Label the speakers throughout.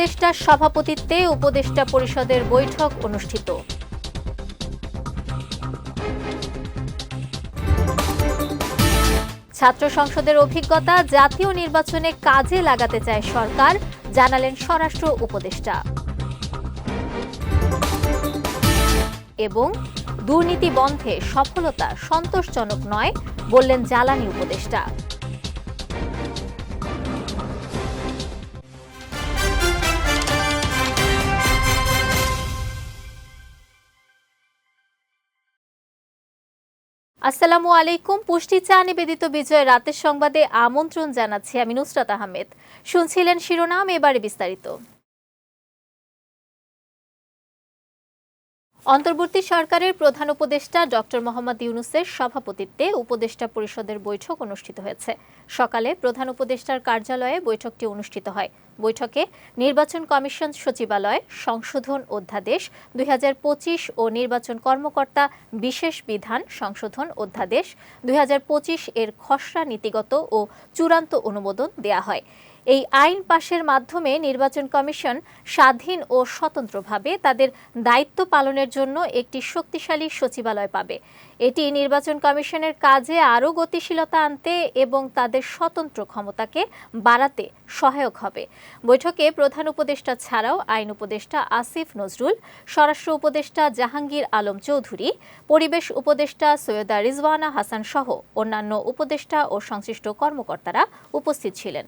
Speaker 1: উপদেষ্টার সভাপতিত্বে উপদেষ্টা পরিষদের বৈঠক অনুষ্ঠিত ছাত্র সংসদের অভিজ্ঞতা জাতীয় নির্বাচনে কাজে লাগাতে চায় সরকার জানালেন স্বরাষ্ট্র উপদেষ্টা এবং দুর্নীতি বন্ধে সফলতা সন্তোষজনক নয় বললেন জ্বালানি উপদেষ্টা আসসালামু আলাইকুম পুষ্টি চা নিবেদিত বিজয় রাতের সংবাদে আমন্ত্রণ জানাচ্ছি আমি নুসরাত আহমেদ শুনছিলেন শিরোনাম এবারে বিস্তারিত অন্তর্বর্তী সরকারের প্রধান উপদেষ্টা ডক্টর মোহাম্মদ ইউনুসের সভাপতিত্বে উপদেষ্টা পরিষদের বৈঠক অনুষ্ঠিত হয়েছে সকালে প্রধান উপদেষ্টার কার্যালয়ে বৈঠকটি অনুষ্ঠিত হয় বৈঠকে নির্বাচন কমিশন সচিবালয় সংশোধন অধ্যাদেশ দুই ও নির্বাচন কর্মকর্তা বিশেষ বিধান সংশোধন অধ্যাদেশ দুই এর খসড়া নীতিগত ও চূড়ান্ত অনুমোদন দেয়া হয় এই আইন পাশের মাধ্যমে নির্বাচন কমিশন স্বাধীন ও স্বতন্ত্রভাবে তাদের দায়িত্ব পালনের জন্য একটি শক্তিশালী সচিবালয় পাবে এটি নির্বাচন কমিশনের কাজে আরও গতিশীলতা আনতে এবং তাদের স্বতন্ত্র ক্ষমতাকে বাড়াতে সহায়ক হবে বৈঠকে প্রধান উপদেষ্টা ছাড়াও আইন উপদেষ্টা আসিফ নজরুল স্বরাষ্ট্র উপদেষ্টা জাহাঙ্গীর আলম চৌধুরী পরিবেশ উপদেষ্টা সৈয়দা রিজওয়ানা হাসান সহ অন্যান্য উপদেষ্টা ও সংশ্লিষ্ট কর্মকর্তারা উপস্থিত ছিলেন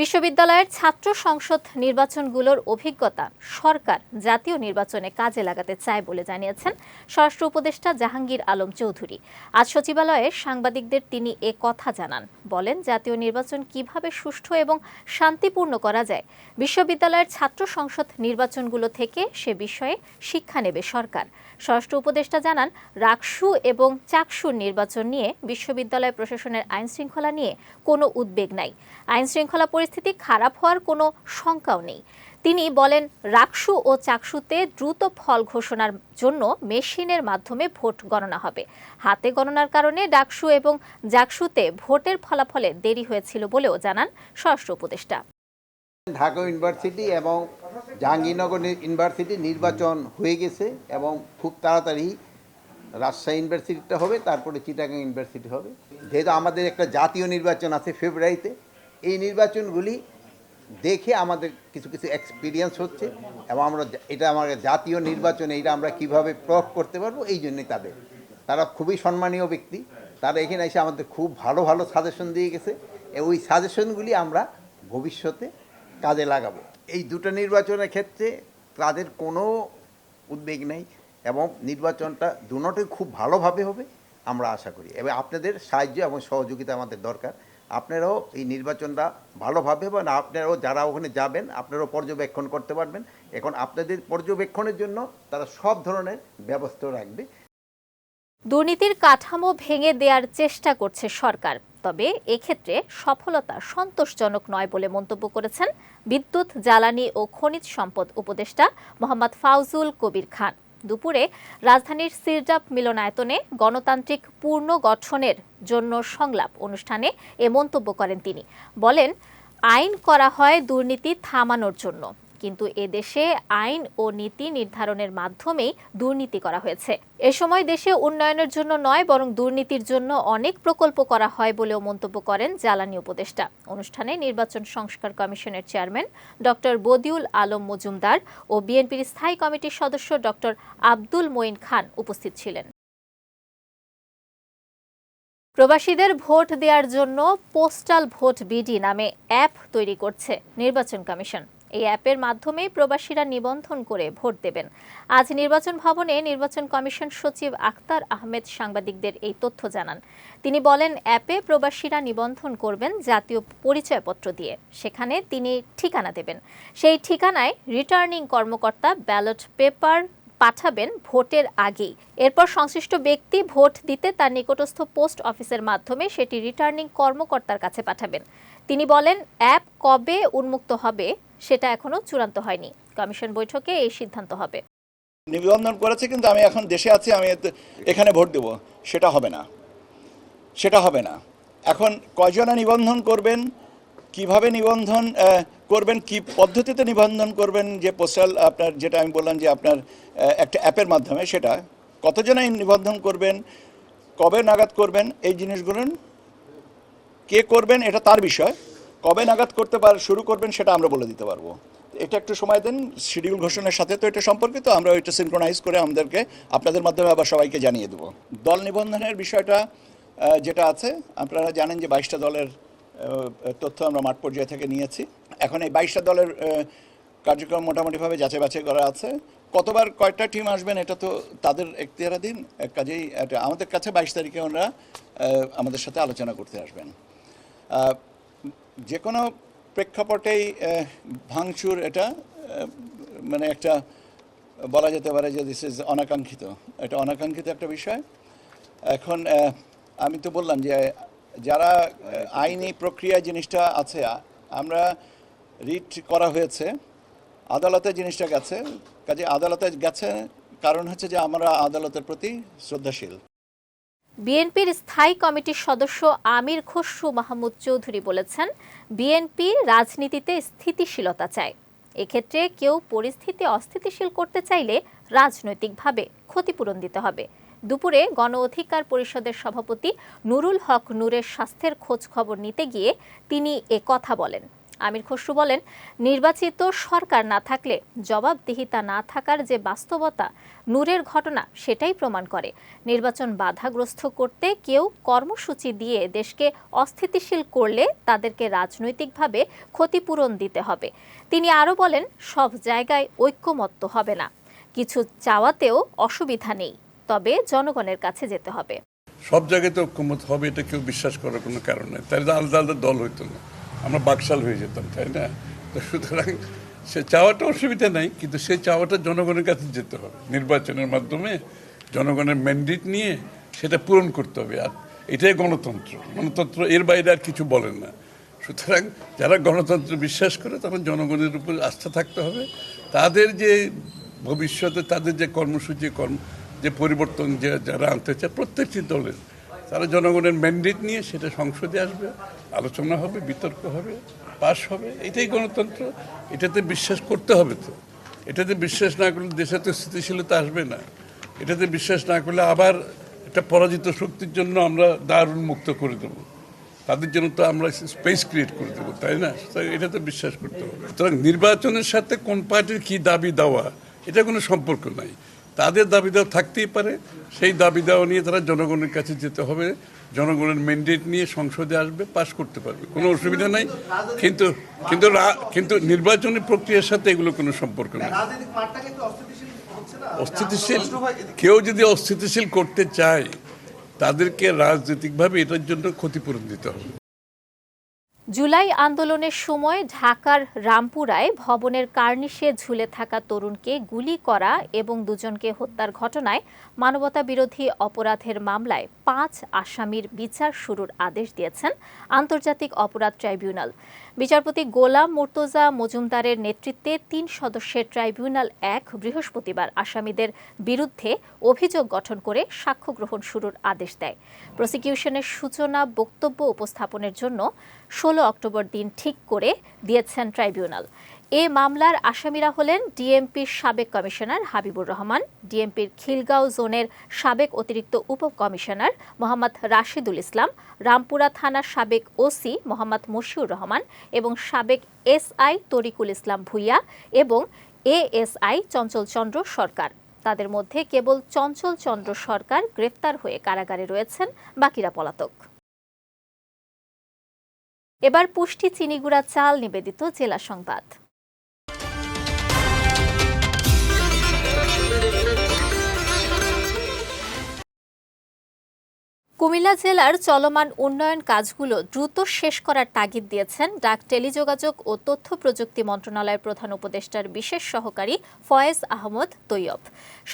Speaker 1: বিশ্ববিদ্যালয়ের ছাত্র সংসদ নির্বাচনগুলোর অভিজ্ঞতা সরকার জাতীয় নির্বাচনে কাজে লাগাতে চায় বলে জানিয়েছেন স্বরাষ্ট্র উপদেষ্টা জাহাঙ্গীর আলম চৌধুরী আজ সচিবালয়ে সাংবাদিকদের তিনি এ কথা জানান বলেন জাতীয় নির্বাচন কিভাবে সুষ্ঠু এবং শান্তিপূর্ণ করা যায় বিশ্ববিদ্যালয়ের ছাত্র সংসদ নির্বাচনগুলো থেকে সে বিষয়ে শিক্ষা নেবে সরকার ষষ্ঠ উপদেষ্টা জানান রাকসু এবং চাকসুর নির্বাচন নিয়ে বিশ্ববিদ্যালয় প্রশাসনের আইন শৃঙ্খলা নিয়ে কোনো উদ্বেগ নাই আইন শৃঙ্খলা পরিস্থিতি খারাপ হওয়ার কোনো শঙ্কাও নেই তিনি বলেন রাকসু ও চাকসুতে দ্রুত ফল ঘোষণার জন্য মেশিনের মাধ্যমে ভোট গণনা হবে হাতে গণনার কারণে ডাকসু এবং জাকসুতে ভোটের ফলাফলে দেরি হয়েছিল বলেও জানান ষষ্ঠ উপদেষ্টা
Speaker 2: ঢাকা ইউনিভার্সিটি এবং জাহাঙ্গীরনগর ইউনিভার্সিটি নির্বাচন হয়ে গেছে এবং খুব তাড়াতাড়ি রাজশাহী ইউনিভার্সিটিটা হবে তারপরে চিটাগাং ইউনিভার্সিটি হবে যেহেতু আমাদের একটা জাতীয় নির্বাচন আছে ফেব্রুয়ারিতে এই নির্বাচনগুলি দেখে আমাদের কিছু কিছু এক্সপিরিয়েন্স হচ্ছে এবং আমরা এটা আমার জাতীয় নির্বাচনে এটা আমরা কিভাবে প্রয়োগ করতে পারবো এই জন্যই তাদের তারা খুবই সম্মানীয় ব্যক্তি তারা এখানে এসে আমাদের খুব ভালো ভালো সাজেশন দিয়ে গেছে ওই সাজেশনগুলি আমরা ভবিষ্যতে কাজে লাগাবো এই দুটো নির্বাচনের ক্ষেত্রে তাদের কোনো উদ্বেগ নেই এবং নির্বাচনটা দুটোই খুব ভালোভাবে হবে আমরা আশা করি এবং আপনাদের সাহায্য এবং সহযোগিতা আমাদের দরকার আপনারাও এই নির্বাচনটা ভালোভাবে এবং আপনারাও যারা ওখানে যাবেন আপনারাও পর্যবেক্ষণ করতে পারবেন এখন আপনাদের পর্যবেক্ষণের জন্য তারা সব ধরনের ব্যবস্থা রাখবে
Speaker 1: দুর্নীতির কাঠামো ভেঙে দেওয়ার চেষ্টা করছে সরকার তবে এক্ষেত্রে সফলতা সন্তোষজনক নয় বলে মন্তব্য করেছেন বিদ্যুৎ জ্বালানি ও খনিজ সম্পদ উপদেষ্টা মোহাম্মদ ফাউজুল কবির খান দুপুরে রাজধানীর সিরজাপ মিলনায়তনে গণতান্ত্রিক পূর্ণ গঠনের জন্য সংলাপ অনুষ্ঠানে এ মন্তব্য করেন তিনি বলেন আইন করা হয় দুর্নীতি থামানোর জন্য কিন্তু এদেশে আইন ও নীতি নির্ধারণের মাধ্যমেই দুর্নীতি করা হয়েছে এ সময় দেশে উন্নয়নের জন্য নয় বরং দুর্নীতির জন্য অনেক প্রকল্প করা হয় বলেও মন্তব্য করেন জ্বালানি উপদেষ্টা অনুষ্ঠানে নির্বাচন সংস্কার কমিশনের চেয়ারম্যান ডক্টর বদিউল আলম মজুমদার ও বিএনপির স্থায়ী কমিটির সদস্য ডক্টর আব্দুল মঈন খান উপস্থিত ছিলেন প্রবাসীদের ভোট দেওয়ার জন্য পোস্টাল ভোট বিডি নামে অ্যাপ তৈরি করছে নির্বাচন কমিশন এই অ্যাপের মাধ্যমেই প্রবাসীরা নিবন্ধন করে ভোট দেবেন আজ নির্বাচন ভবনে নির্বাচন কমিশন সচিব আক্তার আহমেদ সাংবাদিকদের এই তথ্য জানান তিনি বলেন অ্যাপে প্রবাসীরা নিবন্ধন করবেন জাতীয় পরিচয়পত্র দিয়ে সেখানে তিনি ঠিকানা দেবেন সেই ঠিকানায় রিটার্নিং কর্মকর্তা ব্যালট পেপার পাঠাবেন ভোটের আগেই এরপর সংশ্লিষ্ট ব্যক্তি ভোট দিতে তার নিকটস্থ পোস্ট অফিসের মাধ্যমে সেটি রিটার্নিং কর্মকর্তার কাছে পাঠাবেন তিনি বলেন অ্যাপ কবে উন্মুক্ত হবে সেটা এখনও চূড়ান্ত হয়নি কমিশন বৈঠকে এই সিদ্ধান্ত হবে
Speaker 3: নিবন্ধন করেছে কিন্তু আমি এখন দেশে আছি আমি এখানে ভোট দেব সেটা হবে না সেটা হবে না এখন কয়জনা নিবন্ধন করবেন কিভাবে নিবন্ধন করবেন কি পদ্ধতিতে নিবন্ধন করবেন যে পোস্টাল আপনার যেটা আমি বললাম যে আপনার একটা অ্যাপের মাধ্যমে সেটা কতজনে নিবন্ধন করবেন কবে নাগাদ করবেন এই জিনিসগুলো কে করবেন এটা তার বিষয় কবে নাগাদ করতে পার শুরু করবেন সেটা আমরা বলে দিতে পারবো এটা একটু সময় দেন শিডিউল ঘোষণার সাথে তো এটা সম্পর্কিত আমরা ওইটা সিনক্রোনাইজ করে আমাদেরকে আপনাদের মাধ্যমে আবার সবাইকে জানিয়ে দেবো দল নিবন্ধনের বিষয়টা যেটা আছে আপনারা জানেন যে বাইশটা দলের তথ্য আমরা মাঠ পর্যায়ে থেকে নিয়েছি এখন এই বাইশটা দলের কার্যক্রম মোটামুটিভাবে যাচাই বাছাই করা আছে কতবার কয়টা টিম আসবেন এটা তো তাদের এখতিয়ারাধীন কাজেই আমাদের কাছে বাইশ তারিখে ওনারা আমাদের সাথে আলোচনা করতে আসবেন যে কোনো প্রেক্ষাপটেই ভাঙচুর এটা মানে একটা বলা যেতে পারে যে দিস ইজ অনাকাঙ্ক্ষিত এটা অনাকাঙ্ক্ষিত একটা বিষয় এখন আমি তো বললাম যে যারা আইনি প্রক্রিয়া জিনিসটা আছে আমরা রিট করা হয়েছে আদালতে জিনিসটা গেছে কাজে আদালতে গেছে কারণ হচ্ছে যে আমরা আদালতের প্রতি শ্রদ্ধাশীল
Speaker 1: বিএনপির স্থায়ী কমিটির সদস্য আমির খসরু মাহমুদ চৌধুরী বলেছেন বিএনপি রাজনীতিতে স্থিতিশীলতা চায় এক্ষেত্রে কেউ পরিস্থিতি অস্থিতিশীল করতে চাইলে রাজনৈতিকভাবে ক্ষতিপূরণ দিতে হবে দুপুরে গণ অধিকার পরিষদের সভাপতি নুরুল হক নূরের স্বাস্থ্যের খোঁজ খবর নিতে গিয়ে তিনি এ কথা বলেন আমির খসরু বলেন নির্বাচিত সরকার না থাকলে জবাবদিহিতা না থাকার যে বাস্তবতা নূরের ঘটনা সেটাই প্রমাণ করে নির্বাচন বাধাগ্রস্ত করতে কেউ কর্মসূচি দিয়ে দেশকে অস্থিতিশীল করলে তাদেরকে রাজনৈতিকভাবে ক্ষতিপূরণ দিতে হবে তিনি আরও বলেন সব জায়গায় ঐক্যমত্য হবে না কিছু চাওয়াতেও অসুবিধা নেই তবে জনগণের কাছে যেতে হবে
Speaker 4: সব জায়গায় তো ঐক্যমত হবে এটা কেউ বিশ্বাস করার কোনো কারণ নেই তাহলে আলাদা আলাদা দল হইতো না আমরা বাকশাল হয়ে যেতাম তাই না তো সুতরাং সে চাওয়াটা অসুবিধা নাই কিন্তু সে চাওয়াটা জনগণের কাছে যেতে হবে নির্বাচনের মাধ্যমে জনগণের ম্যান্ডেট নিয়ে সেটা পূরণ করতে হবে আর এটাই গণতন্ত্র গণতন্ত্র এর বাইরে আর কিছু বলেন না সুতরাং যারা গণতন্ত্র বিশ্বাস করে তখন জনগণের উপর আস্থা থাকতে হবে তাদের যে ভবিষ্যতে তাদের যে কর্মসূচি কর্ম যে পরিবর্তন যে যারা আনতে চায় প্রত্যেকটি দলের তারা জনগণের ম্যান্ডেট নিয়ে সেটা সংসদে আসবে আলোচনা হবে বিতর্ক হবে পাশ হবে এটাই গণতন্ত্র এটাতে বিশ্বাস করতে হবে তো এটাতে বিশ্বাস না করলে দেশে তো স্থিতিশীলতা আসবে না এটাতে বিশ্বাস না করলে আবার একটা পরাজিত শক্তির জন্য আমরা দারুণ মুক্ত করে দেবো তাদের জন্য তো আমরা স্পেস ক্রিয়েট করে দেবো তাই না এটা তো বিশ্বাস করতে হবে সুতরাং নির্বাচনের সাথে কোন পার্টির কী দাবি দেওয়া এটা কোনো সম্পর্ক নাই তাদের দাবিদাও থাকতেই পারে সেই দাবিদাও নিয়ে তারা জনগণের কাছে যেতে হবে জনগণের ম্যান্ডেট নিয়ে সংসদে আসবে পাশ করতে পারবে কোনো অসুবিধা নাই কিন্তু কিন্তু কিন্তু নির্বাচনী প্রক্রিয়ার সাথে এগুলো কোনো সম্পর্ক নেই অস্থিতিশীল কেউ যদি অস্থিতিশীল করতে চায় তাদেরকে রাজনৈতিকভাবে এটার জন্য ক্ষতিপূরণ দিতে হবে
Speaker 1: জুলাই আন্দোলনের সময় ঢাকার রামপুরায় ভবনের কার্নিশে ঝুলে থাকা তরুণকে গুলি করা এবং দুজনকে হত্যার ঘটনায় মানবতা বিরোধী অপরাধের মামলায় পাঁচ আসামির বিচার শুরুর আদেশ দিয়েছেন আন্তর্জাতিক অপরাধ ট্রাইব্যুনাল বিচারপতি গোলাম মোর্তজা মজুমদারের নেতৃত্বে তিন সদস্যের ট্রাইব্যুনাল এক বৃহস্পতিবার আসামিদের বিরুদ্ধে অভিযোগ গঠন করে সাক্ষ্য গ্রহণ শুরুর আদেশ দেয় প্রসিকিউশনের সূচনা বক্তব্য উপস্থাপনের জন্য ষোলো অক্টোবর দিন ঠিক করে দিয়েছেন ট্রাইব্যুনাল এ মামলার আসামিরা হলেন ডিএমপির সাবেক কমিশনার হাবিবুর রহমান ডিএমপির খিলগাঁও জোনের সাবেক অতিরিক্ত উপ কমিশনার মোহাম্মদ রাশিদুল ইসলাম রামপুরা থানার সাবেক ওসি মোহাম্মদ মশিউর রহমান এবং সাবেক এসআই তরিকুল ইসলাম ভুইয়া এবং এএসআই চঞ্চল চন্দ্র সরকার তাদের মধ্যে কেবল চঞ্চল চন্দ্র সরকার গ্রেফতার হয়ে কারাগারে রয়েছেন বাকিরা পলাতক এবার পুষ্টি চিনিগুড়া চাল নিবেদিত জেলা সংবাদ কুমিল্লা জেলার চলমান উন্নয়ন কাজগুলো দ্রুত শেষ করার তাগিদ দিয়েছেন ডাক টেলিযোগাযোগ ও তথ্য প্রযুক্তি মন্ত্রণালয়ের প্রধান উপদেষ্টার বিশেষ সহকারী ফয়েজ আহমদ তৈয়ব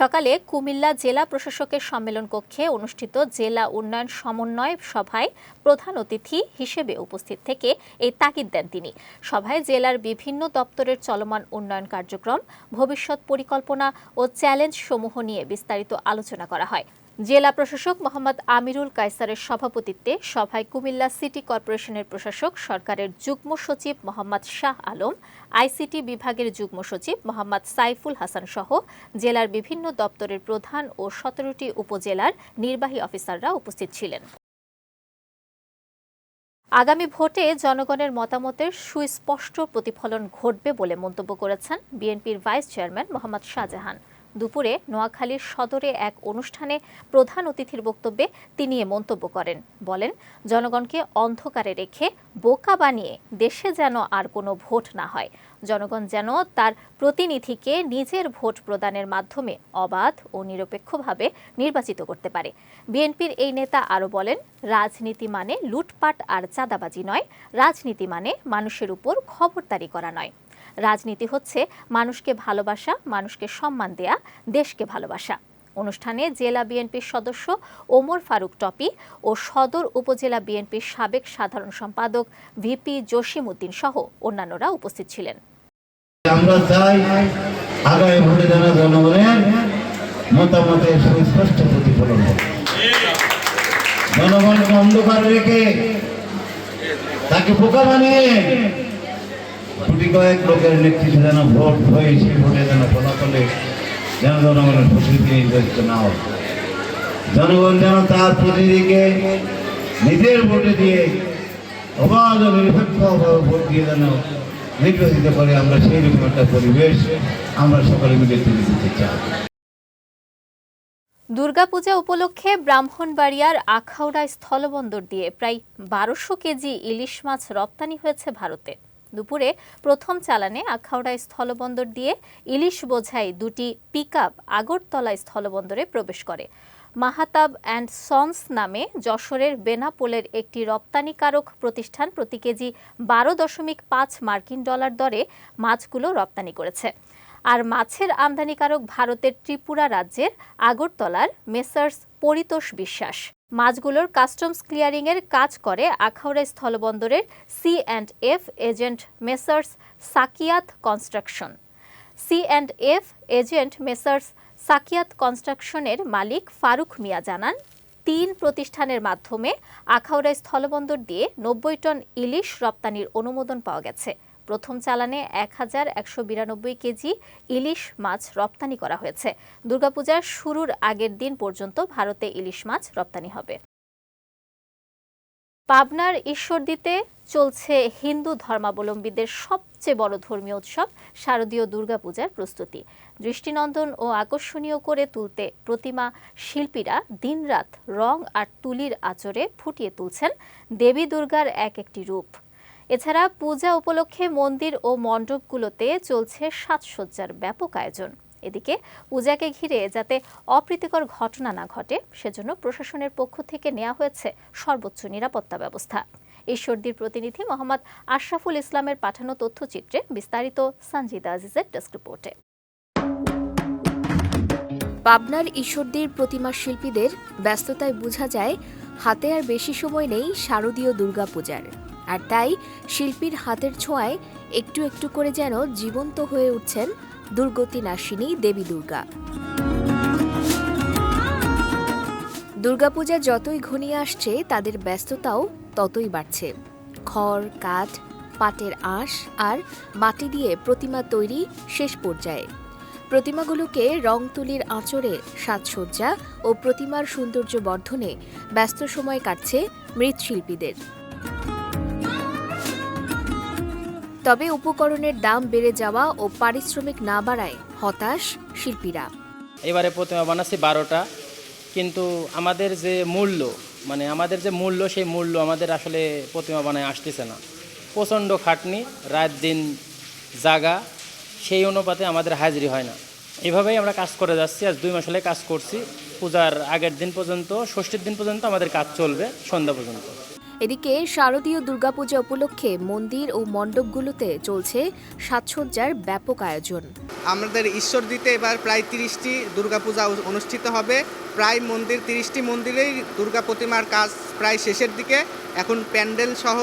Speaker 1: সকালে কুমিল্লা জেলা প্রশাসকের সম্মেলন কক্ষে অনুষ্ঠিত জেলা উন্নয়ন সমন্বয় সভায় প্রধান অতিথি হিসেবে উপস্থিত থেকে এই তাগিদ দেন তিনি সভায় জেলার বিভিন্ন দপ্তরের চলমান উন্নয়ন কার্যক্রম ভবিষ্যৎ পরিকল্পনা ও চ্যালেঞ্জ সমূহ নিয়ে বিস্তারিত আলোচনা করা হয় জেলা প্রশাসক মোহাম্মদ আমিরুল কায়সারের সভাপতিত্বে সভায় কুমিল্লা সিটি কর্পোরেশনের প্রশাসক সরকারের যুগ্ম সচিব মোহাম্মদ শাহ আলম আইসিটি বিভাগের যুগ্ম সচিব মোহাম্মদ সাইফুল হাসান সহ জেলার বিভিন্ন দপ্তরের প্রধান ও সতেরোটি উপজেলার নির্বাহী অফিসাররা উপস্থিত ছিলেন আগামী ভোটে জনগণের মতামতের সুস্পষ্ট প্রতিফলন ঘটবে বলে মন্তব্য করেছেন বিএনপির ভাইস চেয়ারম্যান মোহাম্মদ শাহজাহান দুপুরে নোয়াখালীর সদরে এক অনুষ্ঠানে প্রধান অতিথির বক্তব্যে তিনি এ মন্তব্য করেন বলেন জনগণকে অন্ধকারে রেখে বোকা বানিয়ে দেশে যেন আর কোনো ভোট না হয় জনগণ যেন তার প্রতিনিধিকে নিজের ভোট প্রদানের মাধ্যমে অবাধ ও নিরপেক্ষভাবে নির্বাচিত করতে পারে বিএনপির এই নেতা আরও বলেন রাজনীতি মানে লুটপাট আর চাঁদাবাজি নয় রাজনীতি মানে মানুষের উপর খবরদারি করা নয় রাজনীতি হচ্ছে মানুষকে ভালোবাসা মানুষকে সম্মান দেয়া দেশকে ভালোবাসা অনুষ্ঠানে জেলা বিএনপির সদস্য ওমর ফারুক টপি ও সদর উপজেলা বিএনপির সাবেক সাধারণ সম্পাদক ভিপি জসিম উদ্দিন সহ অন্যান্যরা উপস্থিত ছিলেন আমরা চাই আগামী ভোটে যারা জনগণের মতামতের সুস্পষ্ট প্রতিফলন জনগণকে অন্ধকার রেখে তাকে বোকা বানিয়ে কয়েক লোকের নেতৃত্বে যেন ভোট হয়ে সেই ভোটে যেন ফলাফলে যেন জনগণের প্রস্তুতি নির্বাচিত না হয় জনগণ যেন তার প্রতিনিধিকে নিজের ভোটে দিয়ে অবাধ নিরপেক্ষভাবে ভোট দিয়ে যেন নির্বাচিত করে আমরা সেই রকম একটা পরিবেশ আমরা সকলে মিলে তুলে দিতে চাই দুর্গাপূজা উপলক্ষে ব্রাহ্মণবাড়িয়ার আখাউড়া স্থলবন্দর দিয়ে প্রায় বারোশো কেজি ইলিশ মাছ রপ্তানি হয়েছে ভারতে দুপুরে প্রথম চালানে আখাউড়া স্থলবন্দর দিয়ে ইলিশ বোঝাই দুটি আপ আগরতলা স্থলবন্দরে প্রবেশ করে মাহাতাব অ্যান্ড সন্স নামে যশোরের বেনাপোলের একটি রপ্তানিকারক প্রতিষ্ঠান প্রতি কেজি বারো দশমিক পাঁচ মার্কিন ডলার দরে মাছগুলো রপ্তানি করেছে আর মাছের আমদানিকারক ভারতের ত্রিপুরা রাজ্যের আগরতলার মেসার্স পরিতোষ বিশ্বাস মাছগুলোর কাস্টমস ক্লিয়ারিংয়ের কাজ করে Akhaura স্থলবন্দরের C and F agent messrs সাকিয়াত construction C and F agent messrs সাকিয়াত কনস্ট্রাকশনের মালিক ফারুক মিয়া জানান তিন প্রতিষ্ঠানের মাধ্যমে আখাউড়া স্থলবন্দর দিয়ে নব্বই টন ইলিশ রপ্তানির অনুমোদন পাওয়া গেছে প্রথম চালানে এক হাজার একশো বিরানব্বই কেজি ইলিশ মাছ রপ্তানি করা হয়েছে দুর্গাপূজার শুরুর আগের দিন পর্যন্ত ভারতে ইলিশ মাছ রপ্তানি হবে পাবনার ঈশ্বরদীতে চলছে হিন্দু ধর্মাবলম্বীদের সবচেয়ে বড় ধর্মীয় উৎসব শারদীয় দুর্গাপূজার প্রস্তুতি দৃষ্টিনন্দন ও আকর্ষণীয় করে তুলতে প্রতিমা শিল্পীরা দিনরাত রং আর তুলির আচরে ফুটিয়ে তুলছেন দেবী দুর্গার এক একটি রূপ এছাড়া পূজা উপলক্ষে মন্দির ও মণ্ডপগুলোতে চলছে সাজসজ্জার ব্যাপক আয়োজন এদিকে পূজাকে ঘিরে যাতে অপ্রীতিকর ঘটনা না ঘটে সেজন্য প্রশাসনের পক্ষ থেকে নেওয়া হয়েছে সর্বোচ্চ নিরাপত্তা ব্যবস্থা ঈশ্বরদীর প্রতিনিধি মোহাম্মদ আশরাফুল ইসলামের পাঠানো তথ্যচিত্রে বিস্তারিত সঞ্জিদ আজিজের ডেস্ক রিপোর্টে পাবনার ঈশ্বরদীর প্রতিমা শিল্পীদের ব্যস্ততায় বোঝা যায় হাতে আর বেশি সময় নেই শারদীয় দুর্গাপূজার আর তাই শিল্পীর হাতের ছোঁয়ায় একটু একটু করে যেন জীবন্ত হয়ে উঠছেন দুর্গতি নাসিনী দেবী দুর্গা দুর্গাপূজা যতই ঘনিয়ে আসছে তাদের ব্যস্ততাও ততই বাড়ছে খড় কাঠ পাটের আঁশ আর মাটি দিয়ে প্রতিমা তৈরি শেষ পর্যায়ে প্রতিমাগুলোকে রং তুলির আঁচড়ে সাজসজ্জা ও প্রতিমার সৌন্দর্য বর্ধনে ব্যস্ত সময় কাটছে মৃৎশিল্পীদের তবে উপকরণের দাম বেড়ে যাওয়া ও পারিশ্রমিক না বাড়ায় হতাশ শিল্পীরা
Speaker 5: এবারে প্রথমে বানাচ্ছি বারোটা কিন্তু আমাদের যে মূল্য মানে আমাদের যে মূল্য সেই মূল্য আমাদের আসলে প্রতিমা বানায় আসতেছে না প্রচণ্ড খাটনি রাত দিন জাগা সেই অনুপাতে আমাদের হাজিরি হয় না এভাবেই আমরা কাজ করে যাচ্ছি আজ দুই মাস হলে কাজ করছি পূজার আগের দিন পর্যন্ত ষষ্ঠীর দিন পর্যন্ত আমাদের কাজ চলবে সন্ধ্যা পর্যন্ত
Speaker 1: এদিকে শারদীয় দুর্গাপূজা উপলক্ষে মন্দির ও মণ্ডপগুলোতে চলছে সাজসজ্জার ব্যাপক আয়োজন
Speaker 6: আমাদের ঈশ্বর দিতে এবার প্রায় তিরিশটি দুর্গাপূজা অনুষ্ঠিত হবে প্রায় মন্দির তিরিশটি মন্দিরেই দুর্গা প্রতিমার কাজ প্রায় শেষের দিকে এখন প্যান্ডেল সহ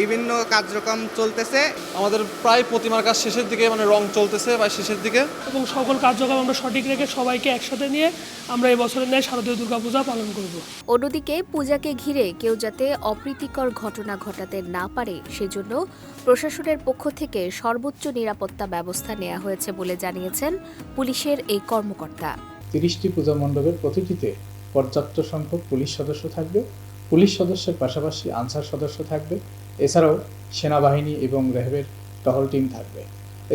Speaker 6: বিভিন্ন কার্যক্রম চলতেছে আমাদের প্রায় প্রতিমার কাজ শেষের দিকে মানে রং চলতেছে বা শেষের দিকে
Speaker 7: এবং সকল কার্যক্রম আমরা সঠিক রেখে সবাইকে একসাথে নিয়ে আমরা এই বছরের ন্যায় শারদীয় দুর্গাপূজা পালন করব
Speaker 1: অন্যদিকে পূজাকে ঘিরে কেউ যাতে অপ্রীতিকর ঘটনা ঘটাতে না পারে সেজন্য প্রশাসনের পক্ষ থেকে সর্বোচ্চ নিরাপত্তা ব্যবস্থা নেওয়া হয়েছে বলে জানিয়েছেন পুলিশের এই কর্মকর্তা
Speaker 8: তিরিশটি পূজা মণ্ডপের প্রতিটিতে পর্যাপ্ত সংখ্যক পুলিশ সদস্য থাকবে পুলিশ সদস্যের পাশাপাশি আনসার সদস্য থাকবে এছাড়াও সেনাবাহিনী এবং রেহবের টহল টিম থাকবে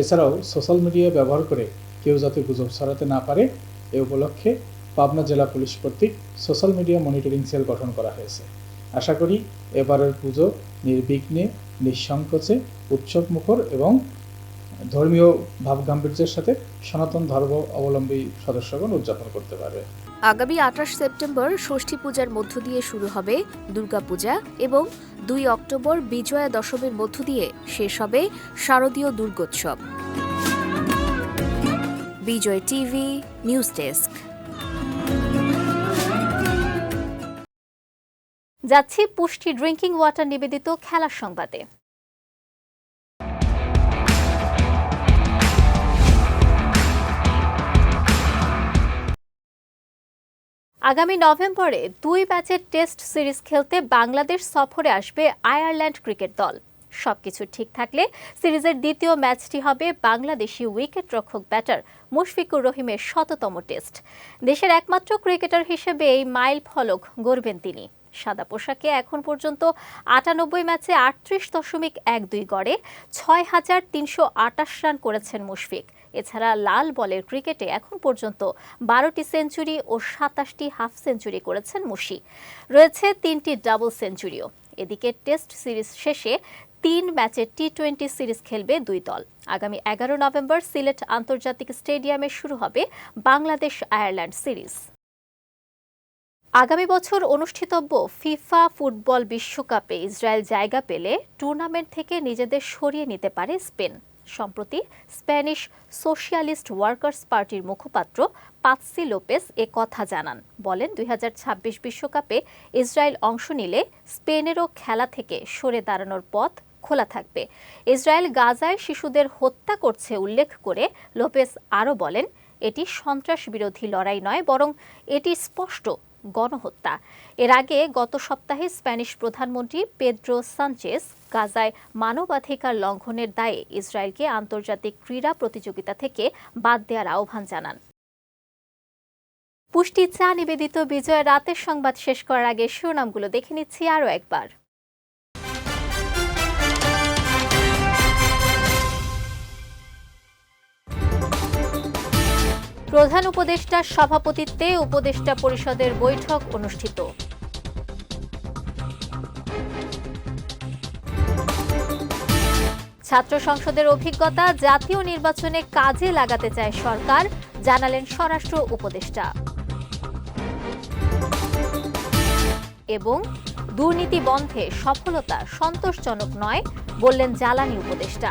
Speaker 8: এছাড়াও সোশ্যাল মিডিয়া ব্যবহার করে কেউ যাতে গুজব ছড়াতে না পারে এ উপলক্ষে পাবনা জেলা পুলিশ কর্তৃক সোশ্যাল মিডিয়া মনিটরিং সেল গঠন করা হয়েছে আশা করি এবারের পুজো নির্বিঘ্নে নিঃসংকোচে উৎসবমুখর এবং ধর্মীয় ভাবগাম্ভীর্যের সাথে সনাতন ধর্ম অবলম্বী সদস্যগণ উদযাপন করতে পারবে
Speaker 1: আগামী আঠাশ সেপ্টেম্বর ষষ্ঠী পূজার মধ্য দিয়ে শুরু হবে দুর্গাপূজা এবং দুই অক্টোবর বিজয়া দশমীর মধ্য দিয়ে শেষ হবে শারদীয় Durgotsab Bijoy TV news desk যাচ্ছি পুষ্টি ড্রিঙ্কিং ওয়াটার নিবেদিত খেলার সংবাদে আগামী নভেম্বরে দুই ম্যাচের টেস্ট সিরিজ খেলতে বাংলাদেশ সফরে আসবে আয়ারল্যান্ড ক্রিকেট দল সবকিছু ঠিক থাকলে সিরিজের দ্বিতীয় ম্যাচটি হবে বাংলাদেশি উইকেট রক্ষক ব্যাটার মুশফিকুর রহিমের শততম টেস্ট দেশের একমাত্র ক্রিকেটার হিসেবে এই মাইল ফলক গড়বেন তিনি সাদা পোশাকে এখন পর্যন্ত আটানব্বই ম্যাচে আটত্রিশ দশমিক এক দুই গড়ে ছয় হাজার তিনশো আটাশ রান করেছেন মুশফিক এছাড়া লাল বলের ক্রিকেটে এখন পর্যন্ত বারোটি সেঞ্চুরি ও সাতাশটি হাফ সেঞ্চুরি করেছেন মুশি রয়েছে তিনটি ডাবল সেঞ্চুরিও এদিকে টেস্ট সিরিজ শেষে তিন ম্যাচের টি টোয়েন্টি সিরিজ খেলবে দুই দল আগামী এগারো নভেম্বর সিলেট আন্তর্জাতিক স্টেডিয়ামে শুরু হবে বাংলাদেশ আয়ারল্যান্ড সিরিজ আগামী বছর অনুষ্ঠিতব্য ফিফা ফুটবল বিশ্বকাপে ইসরায়েল জায়গা পেলে টুর্নামেন্ট থেকে নিজেদের সরিয়ে নিতে পারে স্পেন সম্প্রতি স্প্যানিশ সোশিয়ালিস্ট ওয়ার্কার্স পার্টির মুখপাত্র পাতসি লোপেস এ কথা জানান বলেন দুই বিশ্বকাপে ইসরায়েল অংশ নিলে স্পেনেরও খেলা থেকে সরে দাঁড়ানোর পথ খোলা থাকবে ইসরায়েল গাজায় শিশুদের হত্যা করছে উল্লেখ করে লোপেস আরও বলেন এটি সন্ত্রাস বিরোধী লড়াই নয় বরং এটি স্পষ্ট গণহত্যা এর আগে গত সপ্তাহে স্প্যানিশ প্রধানমন্ত্রী পেদ্রো সানচেস গাজায় মানবাধিকার লঙ্ঘনের দায়ে ইসরায়েলকে আন্তর্জাতিক ক্রীড়া প্রতিযোগিতা থেকে বাদ দেওয়ার আহ্বান জানান পুষ্টি চা নিবেদিত বিজয় রাতের সংবাদ শেষ করার আগে শিরোনামগুলো দেখে নিচ্ছি আরও একবার প্রধান উপদেষ্টার সভাপতিত্বে উপদেষ্টা পরিষদের বৈঠক অনুষ্ঠিত ছাত্র সংসদের অভিজ্ঞতা জাতীয় নির্বাচনে কাজে লাগাতে চায় সরকার জানালেন স্বরাষ্ট্র উপদেষ্টা এবং দুর্নীতি বন্ধে সফলতা সন্তোষজনক নয় বললেন জ্বালানি উপদেষ্টা